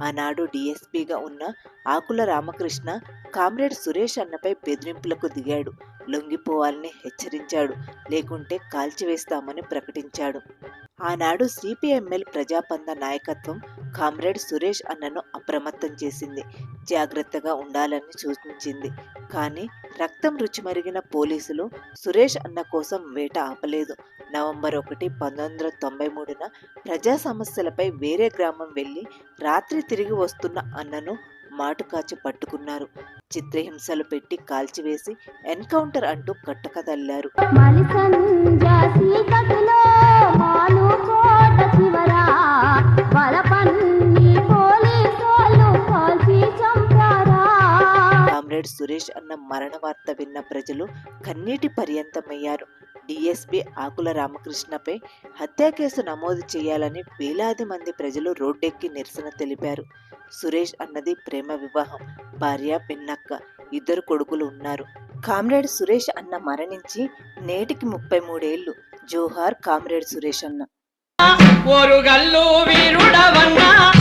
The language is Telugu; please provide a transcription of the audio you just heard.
ఆనాడు డీఎస్పీగా ఉన్న ఆకుల రామకృష్ణ కామ్రేడ్ సురేష్ అన్నపై బెదిరింపులకు దిగాడు. లొంగిపోవాలని హెచ్చరించాడు. లేకుంటే కాల్చివేస్తామని ప్రకటించాడు. ఆనాడు సిపిఎంఎల్ ప్రజాపంద నాయకత్వం కామ్రేడ్ సురేష్ అన్నను అప్రమత్తం చేసింది. జాగ్రత్తగా ఉండాలని సూచించింది. కానీ రక్తం రుచిమరిగిన పోలీసులు సురేష్ అన్న కోసం వేట ఆపలేదు. నవంబర్ ఒకటి పంతొమ్మిది వందల తొంభై మూడున ప్రజా సమస్యలపై వేరే గ్రామం వెళ్ళి రాత్రి తిరిగి వస్తున్న అన్నను మాటుకాచి పట్టుకున్నారు. చిత్రహింసలు పెట్టి కాల్చివేసి ఎన్కౌంటర్ అంటూ కట్టకదల్లారు. కామ్రేడ్ సురేష్ అన్న మరణ వార్త విన్న ప్రజలు కన్నీటి పర్యంతమయ్యారు. డిఎస్పి ఆకుల రామకృష్ణపై హత్యా కేసు నమోదు చేయాలని వేలాది మంది ప్రజలు రోడ్డెక్కి నిరసన తెలిపారు. సురేష్ అన్నది ప్రేమ వివాహం భార్య పిన్నక్క ఇద్దరు కొడుకులు ఉన్నారు. కామ్రేడ్ సురేష్ అన్న మరణించి నేటికి ముప్పై మూడేళ్ళు. జోహార్ కామ్రేడ్ సురేష్ అన్న. ఓరుగల్లు వీరుడవన్నా